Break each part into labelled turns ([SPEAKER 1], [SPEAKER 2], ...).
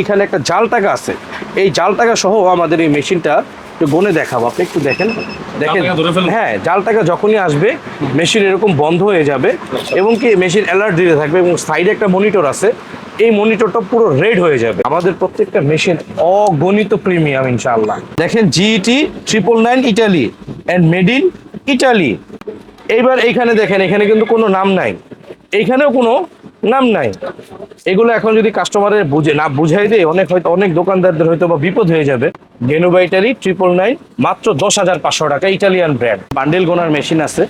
[SPEAKER 1] এইখানে একটা জাল টাকা আছে। এই জাল টাকা সহ আমাদের এই মেশিনটা একটু গনে দেখাবো। আপনি একটু দেখেন। দেখেন। হ্যাঁ জাল টাকা যখনই আসবে মেশিন এরকম বন্ধ হয়ে যাবে এবং কি মেশিন অ্যালার্ট দিতে থাকবে এবং সাইডে একটা মনিটর আছে। এই মনিটরটা পুরো রেড হয়ে যাবে। আমাদের প্রত্যেকটা মেশিন অগণিত প্রিমিয়াম ইনশাআল্লাহ। দেখেন GET triple nine Italy and made in Italy এইবার এইখানে দেখেন এখানে কিন্তু কোনো নাম নাই। এইখানেও কোনো নাম নাই। এগুলো এখন যদি কাস্টমারের বুঝে না বুঝাই দেয় অনেক হয়তো অনেক দোকানদারদের হয়তো বা বিপদ হয়ে যাবে। গেনুবাইটারি ট্রিপল নাইন মাত্র দশ হাজার পাঁচশো টাকা ইটালিয়ান ব্র্যান্ড বান্ডেল গোনার মেশিন আছে।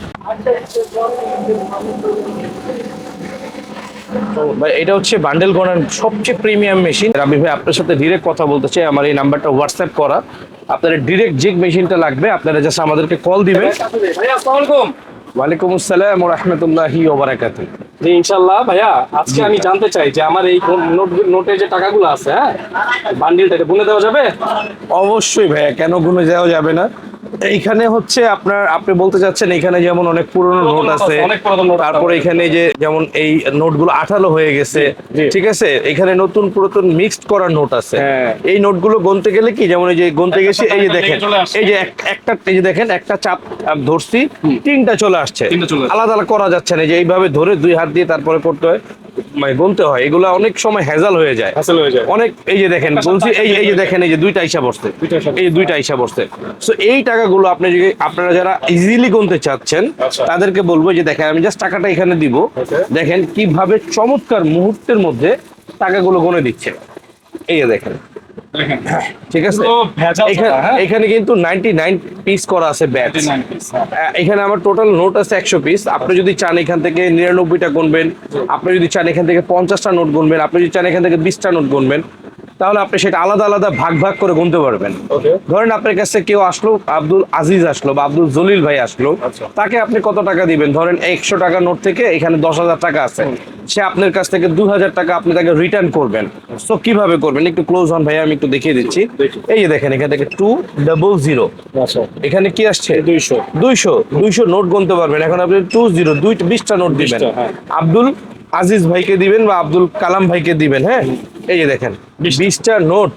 [SPEAKER 1] এটা হচ্ছে বান্ডেল গোনার সবচেয়ে প্রিমিয়াম মেশিন আমি ভাই আপনার সাথে ডিরেক্ট কথা বলতে চাই। আমার এই নাম্বারটা হোয়াটসঅ্যাপ করা। আপনার ডিরেক্ট যে মেশিনটা লাগবে আপনারা জাস্ট আমাদেরকে কল দিবেন। ওয়ালাইকুম আসসালাম রহমতুল্লাহি ওবরাকাতুহ
[SPEAKER 2] জি ইনশাল্লাহ ভাইয়া আজকে আমি জানতে চাই যে আমার এই নোট নোটে যে টাকাগুলো আছে হ্যাঁ বান্ডিলটাকে গুনে দেওয়া যাবে?
[SPEAKER 1] অবশ্যই ভাইয়া কেন গুনে দেওয়া যাবে না? এইখানে হচ্ছে আপনার আপনি বলতে চাচ্ছেন এখানে যেমন অনেক পুরনো নোট আছে
[SPEAKER 2] নোট।
[SPEAKER 1] তারপরে এখানে যে যেমন এই নোটগুলো আঠালো হয়ে গেছে ঠিক আছে এখানে নতুন পুরাতন মিক্সড করা নোট আছে
[SPEAKER 2] হ্যাঁ।
[SPEAKER 1] এই নোটগুলো গুনতে গেলে কি যেমন এই যে গুনতে গেছি এই যে দেখেন। এই যে একটা এই যে দেখেন একটা চাপ ধরছি তিনটা চলে আসছে
[SPEAKER 2] তিনটা চলে আসছে।
[SPEAKER 1] আলাদা আলাদা করা যাচ্ছে না যে এইভাবে ধরে দুই হাত দিয়ে তারপরে করতে হয় মানে গুনতে হয় এগুলো অনেক সময় হেজাল হয়ে যায়।
[SPEAKER 2] হেজাল হয়ে যায়।
[SPEAKER 1] অনেক এই যে দেখেন বলছি এই এই যে দেখেন এই যে দুইটা
[SPEAKER 2] হিসাব বসতে
[SPEAKER 1] এই দুইটা হিসাব বসতে সো এই টাকাগুলো আপনি যদি আপনারা যারা ইজিলি গুনতে চাচ্ছেন
[SPEAKER 2] আচ্ছা।
[SPEAKER 1] তাদেরকে বলব যে দেখেন আমি জাস্ট টাকাটা এখানে দিব। দেখেন কীভাবে চমৎকার মুহূর্তের মধ্যে টাকাগুলো গুনে দিচ্ছে। এই দেখেন। ঠিক আছে এখানে
[SPEAKER 2] হ্যাঁ?
[SPEAKER 1] এখানে কিন্তু নাইনটি নাইন পিস করা আছে ব্যাচ
[SPEAKER 2] 99 piece, হ্যাঁ।
[SPEAKER 1] এখানে আমার টোটাল নোট আছে একশো পিস আপনি যদি চান এখান থেকে নিরানব্বইটা গুনবেন আপনি যদি চান এখান থেকে পঞ্চাশটা নোট গুনবেন আপনি যদি চান এখান থেকে বিশটা নোট গুনবেন তাহলে আপনি সেটা আলাদা আলাদা ভাগ ভাগ করে গুনতে পারবেন। ধরেন আপনার কাছে কেউ আসলো আব্দুল আজিজ আসলো বা আব্দুল জলিল ভাই আসলো
[SPEAKER 2] আচ্ছা।
[SPEAKER 1] তাকে আপনি কত টাকা দিবেন? ধরেন একশো টাকা নোট থেকে এখানে দশ হাজার টাকা আছে। সে আপনার কাছ থেকে দু হাজার টাকা আপনি তাকে রিটার্ন করবেন। সো কীভাবে করবেন? একটু ক্লোজ হন ভাই আমি একটু দেখিয়ে দিচ্ছি। এই যে দেখেন এখান থেকে টু ডাবল জিরো
[SPEAKER 2] আচ্ছা।
[SPEAKER 1] এখানে কি আসছে?
[SPEAKER 2] দুইশো।
[SPEAKER 1] দুইশো। দুইশো নোট গুনতে পারবেন। এখন আপনি টু জিরো দুই বিশটা নোট দিবেন।
[SPEAKER 2] 20টা, হ্যাঁ।
[SPEAKER 1] আব্দুল আজিজ ভাইকে দিবেন বা আব্দুল কালাম ভাইকে দিবেন হ্যাঁ? এই যে দেখেন বিশটা নোট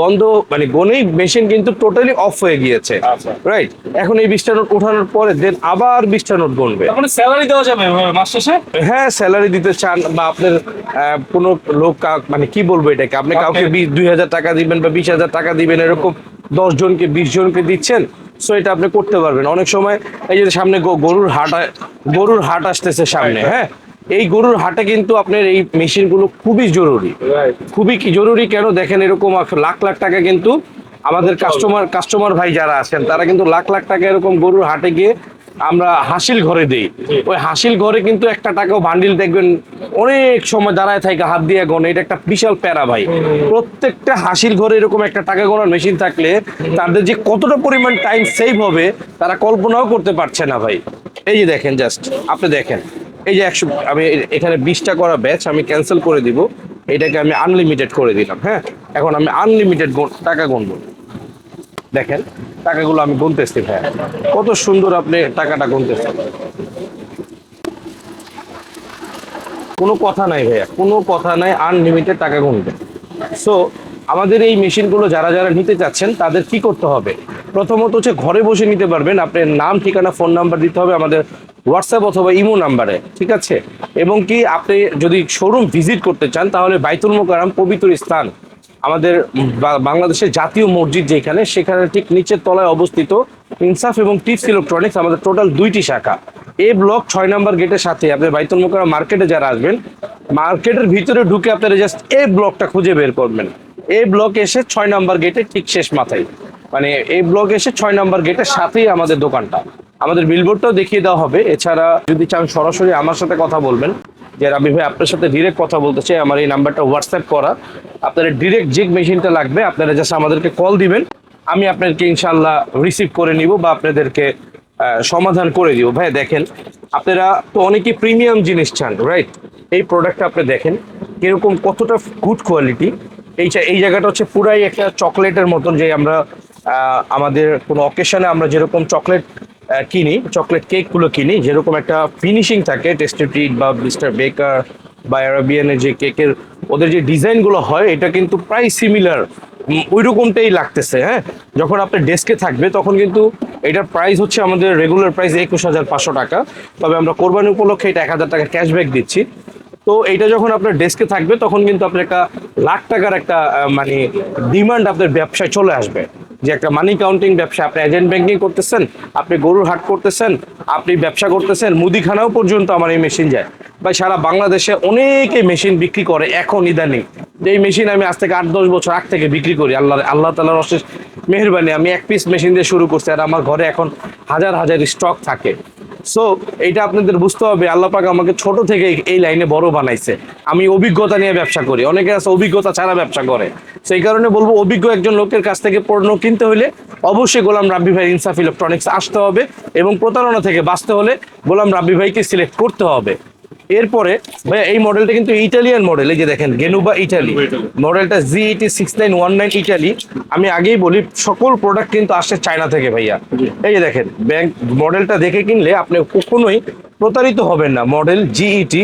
[SPEAKER 1] বন্ধ মানে গনেই মেশিন কিন্তু টোটালি অফ হয়ে গিয়েছে
[SPEAKER 2] আচ্ছা।
[SPEAKER 1] রাইট এখন এই বিশটা নোট ওঠানোর পরে দেন আবার বিশটা নোট গুনবে
[SPEAKER 2] তার মানে স্যালারি দেওয়া যাবে মাস শেষে?
[SPEAKER 1] হ্যাঁ স্যালারি দিতে চান বা আপনার কোনো লোক মানে কি বলব এটাকে? আপনি কাউকে. দুই হাজার টাকা দিবেন বা বিশ হাজার টাকা দিবেন এরকম দশ জনকে বিশ জনকে দিচ্ছেন সো এটা আপনি করতে পারবেন। অনেক সময় এই যে সামনে গরুর হাট গরুর হাট আসতেছে সামনে হ্যাঁ? এই গরুর হাটে কিন্তু আপনার এই মেশিনগুলো খুবই জরুরি। খুবই কি জরুরি কেন দেখেন এরকম লাখ লাখ টাকা কিন্তু আমাদের কাস্টমার কাস্টমার ভাই যারা আছেন তারা কিন্তু লাখ লাখ টাকা এরকম গরুর হাটে গিয়ে আমরা হাসিল ঘরে দেই। ওই হাসিল ঘরে কিন্তু একটা টাকাও বান্ডিল দেখবেন অনেক সময় দাঁড়ায় থাকে হাত দিয়ে গনে। এটা একটা বিশাল প্যারা ভাই। প্রত্যেকটা হাসিল ঘরে এরকম একটা টাকা গোনার মেশিন থাকলে তাদের যে কতটা পরিমাণ টাইম সেভ হবে তারা কল্পনাও করতে পারছে না ভাই। এই যে দেখেন জাস্ট আপনি দেখেন। এই যে একশো, আমি এখানে বিশটা করা ব্যাচ আমি ক্যান্সেল করে দিব। এটাকে আমি আনলিমিটেড করে দিলাম হ্যাঁ? এখন আমি আনলিমিটেড টাকা গুনবো দেখেন, টাকাগুলো আমি গুনতেছি, ভাইয়া। কত সুন্দর আপনি টাকাটা গুনতেছেন। কোনো কথা নাই, ভাইয়া। কোনো কথা নাই আনলিমিটেড টাকা গুনবে সো আমাদের এই মেশিনগুলো যারা যারা নিতে চাচ্ছেন, তাদের কি করতে হবে? প্রথমত হচ্ছে ঘরে বসে নিতে পারবেন। আপনার নাম, ঠিকানা ফোন নাম্বার দিতে হবে আমাদের হোয়াটসঅ্যাপ অথবা ইমো নাম্বারে, ঠিক আছে? এবং কি আপনি যদি শোরুম ভিজিট করতে চান, তাহলে বাইতুল মোকারাম পবিত্র স্থান, আমাদের বাংলাদেশের জাতীয় মসজিদ যেখানে, সেখানে ঠিক নিচের তলায় অবস্থিত ইনসাফ এবং টিপস ইলেকট্রনিক্স, আমাদের টোটাল দুইটি শাখা। এ ব্লক ছয় নম্বর গেটের সাথে আপনি বাইতুল মোকারাম মার্কেটে যারা আসবেন, মার্কেটের ভিতরে ঢুকে আপনারা জাস্ট এ ব্লকটা খুঁজে বের করবেন। এ ব্লক এসে ছয় নম্বর গেটের ঠিক শেষ মাথায়। মানে এই ব্লক এসে ছয় নম্বর গেটের সাথেই আমাদের দোকানটা। আমাদের বিলবোর্ডটাও দেখিয়ে দেওয়া হবে। এছাড়া যদি চান সরাসরি আমার সাথে কথা বলবেন, যে রাবি ভাই আপনার সাথে ডিরেক্ট কথা বলতে চাই, আমার এই নাম্বারটা হোয়াটসঅ্যাপ করা। আপনারা ডিরেক্ট যে মেশিনটা লাগবে, আপনারা জাস্ট আমাদেরকে কল দিবেন। আমি আপনাদেরকে ইনশাল্লাহ রিসিভ করে নিব বা আপনাদেরকে সমাধান করে দিব। ভাই, দেখেন, আপনারা তো অনেকেই প্রিমিয়াম জিনিস চান রাইট এই প্রোডাক্টটা আপনি দেখেন, কীরকম কতটা গুড কোয়ালিটি এই এই জায়গাটা হচ্ছে পুরাই একটা চকলেটের মতন যে আমরা আমাদের কোনো অকেশনে আমরা যেরকম চকলেট কিনি চকলেট কেকগুলো কিনি, যেরকম একটা ফিনিশিং থাকে টেস্টি ট্রিট বা মিস্টার বেকার বা অ্যারাবিয়ানের যে কেকের ওদের যে ডিজাইনগুলো হয়, এটা কিন্তু প্রায় সিমিলার ওই রকমটাই লাগতেছে হ্যাঁ? যখন আপনার ডেস্কে থাকবে, তখন কিন্তু এটার প্রাইস হচ্ছে আমাদের রেগুলার প্রাইস একুশ হাজার পাঁচশো টাকা। তবে আমরা কোরবানি উপলক্ষে এটা এক হাজার টাকা ক্যাশব্যাক দিচ্ছি। তো এটা যখন আপনার ডেস্কে থাকবে, তখন কিন্তু আপনার একটা লাখ টাকার একটা মানে ডিমান্ড আপনার ব্যবসায় চলে আসবে। যে একটা মানি কাউন্টিং ব্যবসা, আপনি এজেন্ট ব্যাংকিং করতেছেন, আপনি গরুর হাট করতেছেন, আপনি ব্যবসা করতেছেন, মুদিখানাও পর্যন্ত আমার এই মেশিন যায়। ভাই, সারা বাংলাদেশে অনেকে মেশিন বিক্রি করে এখন ইদানিং। এই মেশিন আমি আজ থেকে আট, দশ বছর আগ থেকে বিক্রি করি আল্লাহ আল্লাহ তালার অশেষ মেহরবানি। আমি এক পিস মেশিন দিয়ে শুরু করছি আর আমার ঘরে এখন হাজার হাজার স্টক থাকে। সো এইটা আপনাদের বুঝতে হবে, আল্লাহ পাক আমাকে ছোট থেকে এই লাইনে বড় বানাইছে। আমি অভিজ্ঞতা নিয়ে ব্যবসা করি, অনেকে আছে অভিজ্ঞতা ছাড়া ব্যবসা করে। সেই কারণে বলব, অভিজ্ঞ একজন লোকের কাছ থেকে পণ্য কিনতে হলে অবশ্যই গোলাম রাব্বি ভাই ইনসাফ ইলেকট্রনিক্স আসতে হবে এবং প্রতারণা থেকে বাঁচতে হলে গোলাম রাব্বি ভাইকে সিলেক্ট করতে হবে। এরপরে ভাইয়া এই মডেলটা কিন্তু ইটালিয়ান মডেল এই যে দেখেন গেনুবা ইটালি মডেলটা G eighty six nine one nine Italy আমি আগেই বলি সকল প্রোডাক্ট কিন্তু আসে চায়না থেকে ভাইয়া। এই যে দেখেন ব্যাংক মডেলটা দেখে কিনলে আপনি কখনোই প্রতারিত হবেন না। Model GET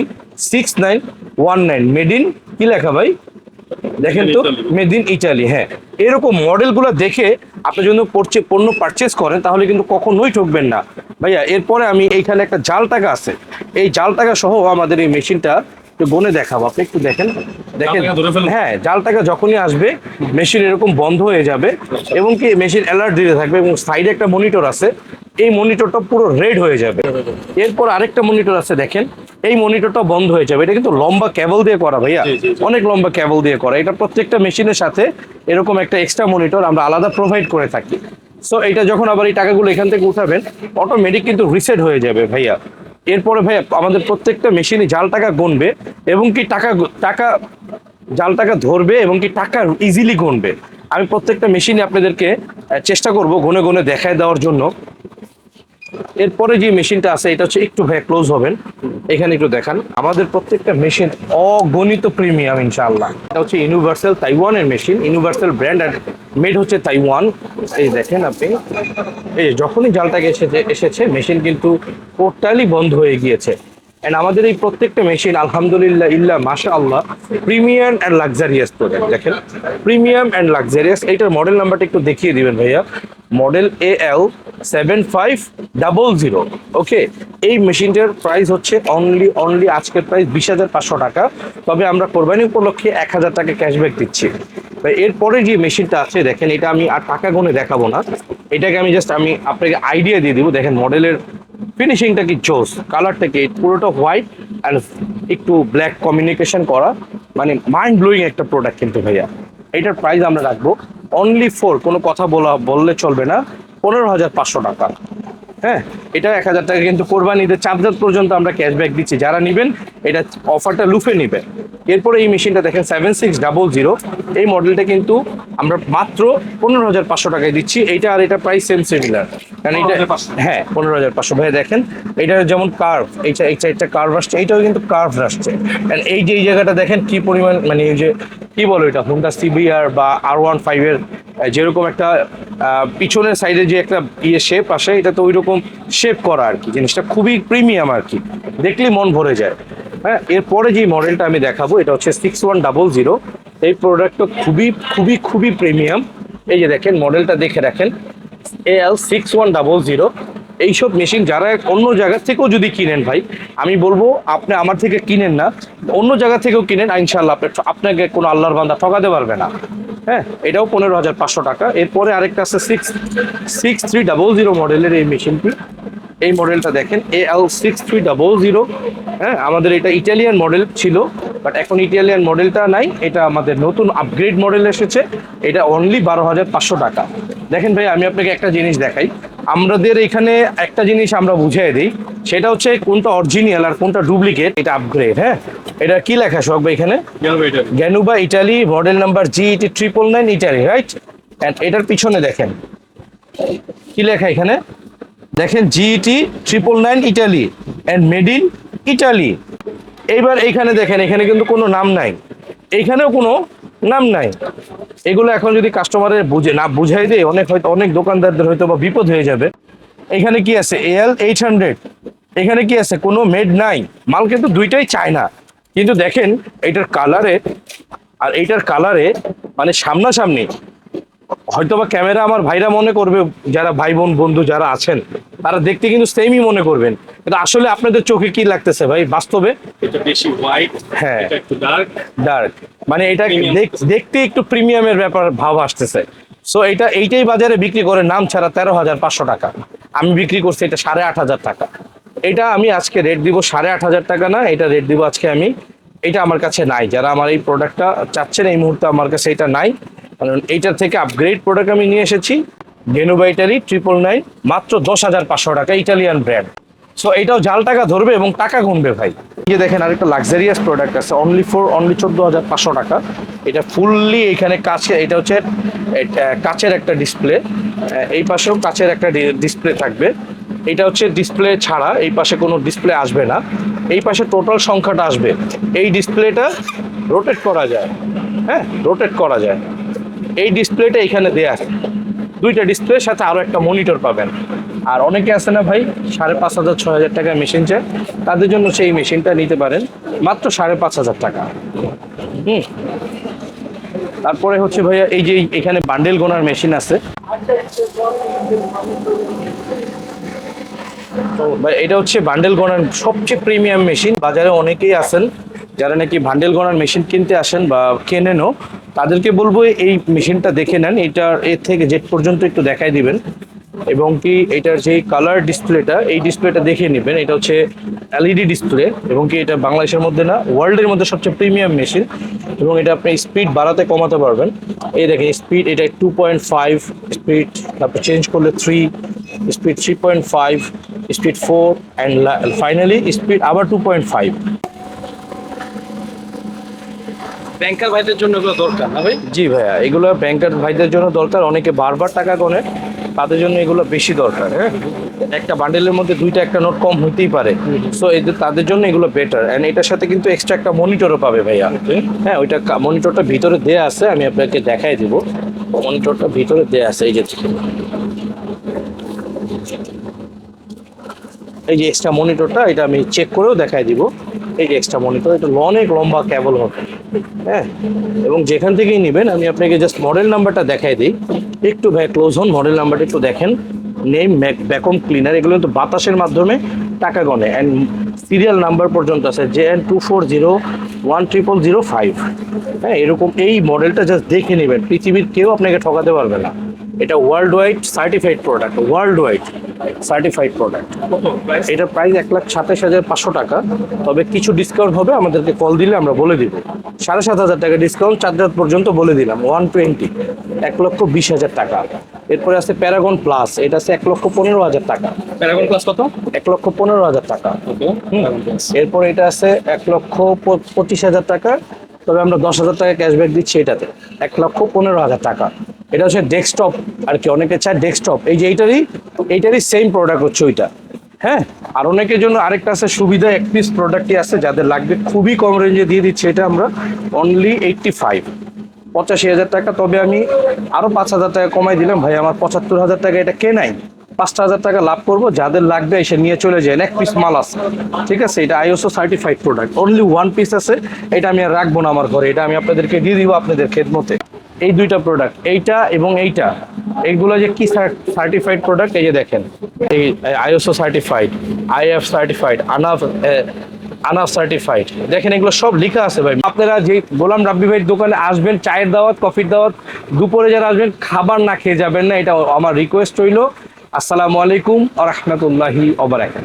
[SPEAKER 1] six nine one nine made in কি লেখা ভাই? দেখেন তো মেড ইন ইটালি হ্যাঁ। এরকম মডেলগুলো দেখে আপনি যদি পড়ছে পণ্য পারচেস করেন তাহলে কিন্তু কখনোই ঠকবেন না। ভাইয়া এরপরে আমি এইখানে একটা জাল টাকা আছে। এই জাল টাকা সহ আমাদের এই মেশিনটা একটু গনে দেখাবো আপনি একটু দেখেন। দেখেন। হ্যাঁ জাল টাকা যখনই আসবে মেশিন এরকম বন্ধ হয়ে যাবে এবং কি মেশিন অ্যালার্ট দিতে থাকবে এবং সাইডে একটা মনিটর আছে। এই মনিটরটা পুরো রেড হয়ে যাবে। এরপর আরেকটা মনিটর আছে দেখেন। এই মনিটরটা বন্ধ হয়ে যাবে। এটা কিন্তু লম্বা কেবল দিয়ে করা ভাইয়া। অনেক লম্বা কেবল দিয়ে করা। এটা প্রত্যেকটা মেশিনের সাথে এরকম একটা এক্সট্রা মনিটর আমরা আলাদা প্রোভাইড করে থাকি। সো এটা যখন আবার এই টাকাগুলো এখান থেকে উঠাবেন অটোমেটিক কিন্তু রিসেট হয়ে যাবে ভাইয়া। এরপরে ভাইয়া আমাদের প্রত্যেকটা মেশিনে জাল টাকা গুনবে এবং কি টাকা টাকা জাল টাকা ধরবে এবং কি টাকা ইজিলি গুনবে। আমি প্রত্যেকটা মেশিনে আপনাদেরকে চেষ্টা করব গুনে গুনে দেখায় দেওয়ার জন্য। এরপরে যে মেশিনটা আছে, এটা হচ্ছে একটু ভাই ক্লোজ হবেন। এখানে একটু দেখান। আমাদের প্রত্যেকটা মেশিন অগণিত প্রিমিয়াম, ইনশাআল্লাহ। এটা হচ্ছে ইউনিভার্সাল তাইওয়ানের মেশিন ইউনিভার্সাল ব্র্যান্ড আর মেড হচ্ছে তাইওয়ান এই দেখেন আপনি। এই যখনই জালটা এসেছে এসেছে, মেশিন কিন্তু টোটালি বন্ধ হয়ে গিয়েছে। এন্ড আমাদের এই প্রত্যেকটা মেশিন আলহামদুলিল্লাহ, ইল্লা মাশা আল্লাহ প্রিমিয়াম অ্যান্ড লাক্সারিয়াস প্রোডাক্ট দেখেন? প্রিমিয়াম অ্যান্ড লাক্সারিয়াস এইটার মডেল নাম্বারটা একটু দেখিয়ে দিবেন ভাইয়া। Model A L seven five double zero okay এই মেশিনটার প্রাইস হচ্ছে অনলি অনলি আজকের প্রাইস বিশ হাজার পাঁচশো টাকা। তবে আমরা কোরবানি উপলক্ষে এক হাজার টাকা ক্যাশব্যাক দিচ্ছি। এরপরে যে মেশিনটা আছে, দেখেন, এটা আমি আর টাকা গুনে দেখাবো না। এটাকে আমি জাস্ট আমি আপনাকে আইডিয়া দিয়ে দিব। দেখেন মডেলের ফিনিশিংটা কি জোস কালারটা কি? পুরোটা হোয়াইট অ্যান্ড একটু ব্ল্যাক কমিউনিকেশন করা। মানে মাইন্ড ব্লোয়িং একটা প্রোডাক্ট কিন্তু ভাইয়া। এটার প্রাইস আমরা রাখব। অনলি ফোর কোনো কথা বলা, বললে চলবে না। পনেরো হাজার পাঁচশো টাকা। হ্যাঁ এটা এক হাজার টাকা। কিন্তু কোরবানিতে চার্জার পর্যন্ত আমরা ক্যাশব্যাক দিচ্ছি। যারা নেবেন এটা অফারটা লুফে নেবেন এরপরে এই মেশিনটা দেখেন সেভেন সিক্স ডাবল জিরো এই মডেলটা কিন্তু আমরা মাত্র পনেরো হাজার পাঁচশো টাকায় দিচ্ছি। এইটা আর এটা প্রাইস সেম সিমিলার কারণ এটা
[SPEAKER 2] 15,500
[SPEAKER 1] হ্যাঁ পনেরো হাজার পাঁচশো। ভাই দেখেন এটা যেমন কার্ভ এইটা এই সাইডটা কার্ভ আসছে এইটাও কিন্তু কার্ভ আসছে। And এই যে এই জায়গাটা দেখেন কি পরিমাণ মানে এই যে কি বলো এটা হুন্ডা সিবিআর বা আর ওয়ান ফাইভের যেরকম একটা পিছনের সাইডে যে একটা ইয়ে শেপ আসে এটা তো ওই রকম শেপ করা আর কি, জিনিসটা খুবই প্রিমিয়াম আর কি। দেখলেই মন ভরে যায়। হ্যাঁ এরপরে যে মডেলটা আমি দেখাবো, এটা হচ্ছে সিক্স ওয়ান ডাবল জিরো এই প্রোডাক্টটা খুবই খুবই খুবই প্রিমিয়াম এই যে দেখেন মডেলটা দেখে রাখেন। L six one double zero এইসব মেশিন যারা অন্য জায়গা থেকেও যদি কিনেন ভাই, আমি বলব আপনি আমার থেকে কিনেন না, অন্য জায়গা থেকেও কিনেন ইনশাল্লাহ আপনাকে কোনো আল্লাহর বান্দা ঠকাতে পারবে না। হ্যাঁ এটাও পনেরো হাজার পাঁচশো টাকা। এরপরে আরেকটা আছে six six three double zero মডেলের এই মেশিনটি। এই মডেলটা দেখেন A L six three double zero হ্যাঁ আমাদের এটা ইটালিয়ান মডেল ছিল, বাট এখন ইটালিয়ান মডেলটা নাই, এটা আমাদের নতুন আপগ্রেড মডেল এসেছে, এটা অনলি বারো হাজার পাঁচশো টাকা। দেখেন ভাই, আমি আপনাকে একটা জিনিস দেখাই। আমাদের এখানে একটা জিনিস আমরা বুঝিয়ে দিই সেটা হচ্ছে কোনটা অরিজিনাল আর কোনটা ডুপ্লিকেট এটা আপগ্রেড হ্যাঁ? এটা কি লেখা ভাই এখানে? গ্যানুবা Italy model number G ET triple nine Italy right and এটার পিছনে দেখেন। কি লেখা এখানে? দেখেন G GET triple nine Italy and made in Italy এইবার এইখানে দেখেন এখানে কিন্তু কোনো নাম নাই। এইখানেও কোনো নাম নাই। এগুলো এখন যদি কাস্টমারের বুঝে, না বুঝাই দেয়, অনেক হয়তো, অনেক দোকানদারদের হয়তো বা বিপদ হয়ে যাবে। এখানে কি আছে? এল এইট হান্ড্রেড এখানে কি আছে? কোনো মেড নাই। মাল কিন্তু দুইটাই চায় না কিন্তু দেখেন, এটার কালারে আর এইটার কালারে মানে সামনাসামনি হয়তোবা ক্যামেরা আমার ভাইরা মনে করবে যারা ভাই বোন বন্ধু যারা আছেন তারা দেখতে কিন্তু সেমই মনে করবেন। কিন্তু আসলে আপনাদের চোখে কি লাগতেছে ভাই? বাস্তবে?
[SPEAKER 2] এটা বেশি হোয়াইট
[SPEAKER 1] হ্যাঁ।
[SPEAKER 2] এটা একটু ডার্ক
[SPEAKER 1] ডার্ক মানে এটা দেখ- দেখতে একটু প্রিমিয়ামের ব্যাপার ভাব আসতেছে। সো এটা এইটাই বাজারে বিক্রি করে নাম ছাড়া তেরো হাজার পাঁচশো টাকা। আমি বিক্রি করছি এটা সাড়ে আট হাজার টাকা। এটা আমি আজকে রেট দিব সাড়ে আট হাজার টাকা না এটা রেট দিব আজকে আমি এটা আমার কাছে নাই। যারা আমার এই প্রোডাক্টটা চাচ্ছেন এই মুহূর্তে আমার কাছে এটা নাই। কারণ এইটার থেকে আপগ্রেড প্রোডাক্ট আমি নিয়ে এসেছি গেনু ব্যাটারি ট্রিপল নাইন মাত্র দশ হাজার পাঁচশো টাকা ইটালিয়ান ব্র্যান্ড সো এটাও জাল টাকা ধরবে এবং টাকা গুনবে ভাই। গিয়ে দেখেন আরেকটা লাক্সারিয়াস প্রোডাক্ট আছে অনলি ফোর অনলি চোদ্দ হাজার পাঁচশো টাকা। এটা ফুললি এখানে কাছে, এটা হচ্ছে কাচের একটা ডিসপ্লে এই পাশেও কাচের একটা ডিসপ্লে থাকবে। এটা হচ্ছে ডিসপ্লে ছাড়া, এই পাশে কোনো ডিসপ্লে আসবে না। এই পাশে টোটাল সংখ্যাটা আসবে। এই ডিসপ্লেটা রোটেট করা যায়। হ্যাঁ রোটেট করা যায়। এই ডিসপ্লেটা এখানে দেয়া আছে। দুইটা ডিসপ্লের সাথে আরও একটা মনিটর পাবেন। আর অনেকে আছে না ভাই, সাড়ে পাঁচ হাজার, ছয় হাজার টাকা মেশিন চায়। তাদের জন্য সেই মেশিনটা নিতে পারেন, মাত্র সাড়ে পাঁচ হাজার টাকা। হুম। তারপরে হচ্ছে ভাইয়া, এই যে এখানে বান্ডেল গোনার মেশিন আছে। এটা হচ্ছে বান্ডেল গণার সবচেয়ে প্রিমিয়াম মেশিন। বাজারে অনেকেই আছেন, যারা নাকি বান্ডেল গণার মেশিন কিনতে আসেন বা কেনেনও। তাদেরকে বলব এই মেশিনটা দেখে নেন। এটা এর থেকে জেট পর্যন্ত একটু দেখাই দিবেন। এবং কি এটার যে কালার ডিসপ্লেটা এই ডিসপ্লেটা দেখে নেবেন। এটা হচ্ছে এলইডি ডিসপ্লে এবং কি এটা বাংলাদেশের মধ্যে না ওয়ার্ল্ডের মধ্যে সবচেয়ে প্রিমিয়াম মেশিন এবং এটা আপনি স্পিড বাড়াতে কমাতে পারবেন। এই দেখেন স্পিড এটা টু পয়েন্ট ফাইভ স্পিড তারপর চেঞ্জ করলে three speed three point five speed four and finally speed আবার টু পয়েন্ট ফাইভ
[SPEAKER 2] ব্যাংকার ভাইদের জন্য এগুলো দরকার না ভাই?
[SPEAKER 1] জি ভাইয়া এগুলো ব্যাংকার ভাইদের জন্য দরকার। অনেকে বারবার টাকা গনে তাদের জন্য এগুলো বেশি দরকার হ্যাঁ? একটা বান্ডেলের মধ্যে দুইটা একটা নোট কম হইতেই পারে। সো এদের তাদের জন্য এগুলো বেটার অ্যান্ড এটার সাথে কিন্তু এক্সট্রা একটা মনিটরও পাবে ভাইয়া। হ্যাঁ ওইটা মনিটরটা ভিতরে দেয়া আছে আমি আপনাকে দেখাই দিব। মনিটরটা ভিতরে দেয়া আছে এই যে এই যে এক্সট্রা মনিটরটা এটা আমি চেক করেও দেখাই দিব। এই এক্সট্রা মনিটর এটা অনেক লম্বা কেবল হবে। হ্যাঁ? এবং যেখান থেকেই নেবেন, আমি আপনাকে জাস্ট মডেল নাম্বারটা দেখাই দিই। একটু ভাই ক্লোজ হন মডেল নাম্বারটা একটু দেখেন। নেম ব্যাকম ক্লিনার এগুলো কিন্তু বাতাসের মাধ্যমে টাকা গণে। অ্যান্ড সিরিয়াল নাম্বার পর্যন্ত আছে J N two four zero one triple zero five হ্যাঁ এরকম এই মডেলটা জাস্ট দেখে নেবেন। পৃথিবীর কেউ আপনাকে ঠকাতে পারবে না। এটা world wide certified product world wide certified product
[SPEAKER 2] কত প্রাইস
[SPEAKER 1] এটা প্রাইস এক লাখ সাতাশ হাজার পাঁচশো টাকা তবে কিছু ডিসকাউন্ট হবে আমাদেরকে কল দিলে আমরা বলে দিব। সাড়ে সাত হাজার টাকা ডিসকাউন্ট চার হাজার পর্যন্ত বলে দিলাম ওয়ান টোয়েন্টি এক লক্ষ বিশ হাজার টাকা। এরপরে আছে প্যারাগন প্লাস এটা আছে এক লক্ষ পনেরো হাজার টাকা।
[SPEAKER 2] প্যারাগন প্লাস কত?
[SPEAKER 1] এক লক্ষ পনেরো হাজার টাকা। এরপর এটা আছে এক লক্ষ পঁচিশ হাজার টাকা তবে আমরা দশ হাজার টাকা ক্যাশব্যাক দিচ্ছি এটাতে এক লক্ষ পনেরো হাজার টাকা। এটা হচ্ছে ডেস্কটপ আর কি, অনেকে চায় ডেস্কটপ এই যে এইটারই এইটারই সেম প্রোডাক্ট হচ্ছে ওইটা। হ্যাঁ? আর অনেকের জন্য আরেকটা আছে সুবিধা, এক পিস প্রোডাক্টই আছে যাদের লাগবে খুবই কম রেঞ্জে দিয়ে দিচ্ছি এটা আমরা অনলি এইটটি ফাইভ পঁচাশি হাজার টাকা, তবে আমি আরও পাঁচ হাজার টাকা কমাই দিলাম। ভাই, আমার পঁচাত্তর হাজার টাকা এটা কে কেনাই পাঁচটা হাজার টাকা লাভ করব, যাদের লাগবে এসে নিয়ে চলে যায় এক পিস মাল আছে। ঠিক আছে? এটা ISO certified product only one piece আছে, এটা আমি আর রাখব না আমার ঘরে। এটা আমি আপনাদেরকে দিয়ে দিব আপনাদের খেদমতে। এই দুইটা প্রোডাক্ট এইটা এবং এইটা, এইগুলো যে কি সার্টিফাইড প্রোডাক্ট এই যে দেখেন, এই আইওসো সার্টিফাইড আইএফ সার্টিফাইড আনাফ আনাফ সার্টিফাইড দেখেন এগুলো সব লেখা আছে ভাই। আপনারা যে গোলাম রাব্বি ভাইয়ের দোকানে আসবেন, চায়ের দাওয়াত, কফির দাওয়াত, দুপুরে যারা আসবেন, খাবার না খেয়ে যাবেন না, এটা আমার রিকোয়েস্ট রইল। আসসালামু আলাইকুম আ রহমতুল্লাহি অবরাকাত